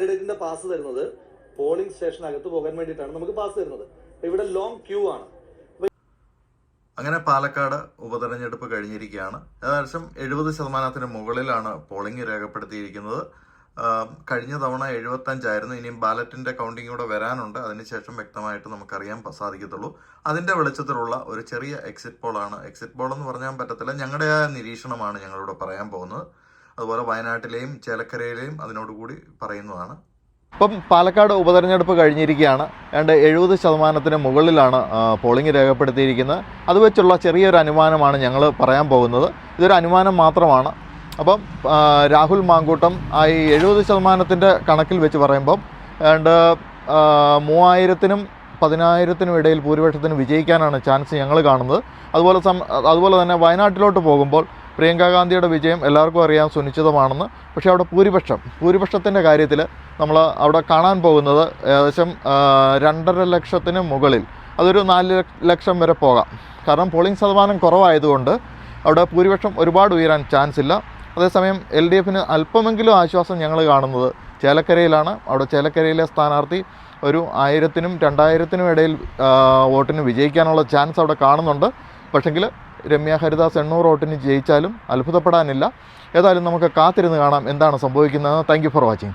കാൻഡിഡേറ്റിന്റെ pass തരുന്നത് polling station സ്റ്റേഷനകത്ത് പോകാൻ വേണ്ടിയിട്ടാണ് നമുക്ക് പാസ് തരുന്നത്. ഇവിടെ ലോങ് ക്യൂ ആണ്. അങ്ങനെ പാലക്കാട് ഉപതെരഞ്ഞെടുപ്പ് കഴിഞ്ഞിരിക്കുകയാണ്. ഏകദേശം എഴുപത് ശതമാനത്തിന് മുകളിലാണ് പോളിംഗ് രേഖപ്പെടുത്തിയിരിക്കുന്നത്. കഴിഞ്ഞ തവണ എഴുപത്തഞ്ചായിരുന്നു. ഇനിയും ബാലറ്റിന്റെ കൗണ്ടിംഗ് കൂടെ വരാനുണ്ട്. അതിനുശേഷം വ്യക്തമായിട്ട് നമുക്കറിയാൻ സാധിക്കത്തുള്ളൂ. അതിന്റെ വെളിച്ചത്തിലുള്ള ഒരു ചെറിയ എക്സിറ്റ് പോളാണ് എക്സിറ്റ് പോൾ എന്ന് പറഞ്ഞാൽ പറ്റത്തില്ല. ഞങ്ങളുടെ ആ നിരീക്ഷണമാണ് ഞങ്ങളിവിടെ പറയാൻ പോകുന്നത്. അതുപോലെ വയനാട്ടിലെയും ചേലക്കരയിലെയും അതിനോടുകൂടി പറയുന്നതാണ്. ഇപ്പം പാലക്കാട് ഉപതെരഞ്ഞെടുപ്പ് കഴിഞ്ഞിരിക്കുകയാണ്. ഏതാണ്ട് എഴുപത് ശതമാനത്തിന് മുകളിലാണ് പോളിംഗ് രേഖപ്പെടുത്തിയിരിക്കുന്നത്. അത് വെച്ചുള്ള ചെറിയൊരു അനുമാനമാണ് ഞങ്ങൾ പറയാൻ പോകുന്നത്. ഇതൊരു അനുമാനം മാത്രമാണ്. അപ്പം രാഹുൽ മാങ്കൂട്ടം ആ ഈ എഴുപത് ശതമാനത്തിന്റെ കണക്കിൽ വെച്ച് പറയുമ്പം ഏതാണ്ട് മൂവായിരത്തിനും പതിനായിരത്തിനും ഇടയിൽ ഭൂരിപക്ഷത്തിന് വിജയിക്കാനാണ് ചാൻസ് ഞങ്ങൾ കാണുന്നത്. അതുപോലെ സം അതുപോലെ തന്നെ വയനാട്ടിലോട്ട് പോകുമ്പോൾ പ്രിയങ്ക ഗാന്ധിയുടെ വിജയം എല്ലാവർക്കും അറിയാൻ സുനിശ്ചിതമാണെന്ന്. പക്ഷേ അവിടെ ഭൂരിപക്ഷം ഭൂരിപക്ഷത്തിന്റെ കാര്യത്തിൽ നമ്മൾ അവിടെ കാണാൻ പോകുന്നത് ഏകദേശം രണ്ടര ലക്ഷത്തിന് മുകളിൽ. അതൊരു നാല് ലക്ഷം വരെ പോകാം. കാരണം പോളിംഗ് ശതമാനം കുറവായതുകൊണ്ട് അവിടെ ഭൂരിപക്ഷം ഒരുപാട് ഉയരാൻ ചാൻസ് ഇല്ല അതേസമയം എൽ ഡി എഫിന് അല്പമെങ്കിലും ആശ്വാസം ഞങ്ങൾ കാണുന്നത് ചേലക്കരയിലാണ്. അവിടെ ചേലക്കരയിലെ സ്ഥാനാർത്ഥി ഒരു ആയിരത്തിനും രണ്ടായിരത്തിനും ഇടയിൽ വോട്ടിന് വിജയിക്കാനുള്ള ചാൻസ് അവിടെ കാണുന്നുണ്ട്. പക്ഷെങ്കിൽ രമ്യ ഹരിദാസ് എണ്ണൂറ് വോട്ടിന് ജയിച്ചാലും അത്ഭുതപ്പെടാനില്ല. ഏതായാലും നമുക്ക് കാത്തിരുന്ന് കാണാം എന്താണ് സംഭവിക്കുന്നതെന്ന്. Thank for watching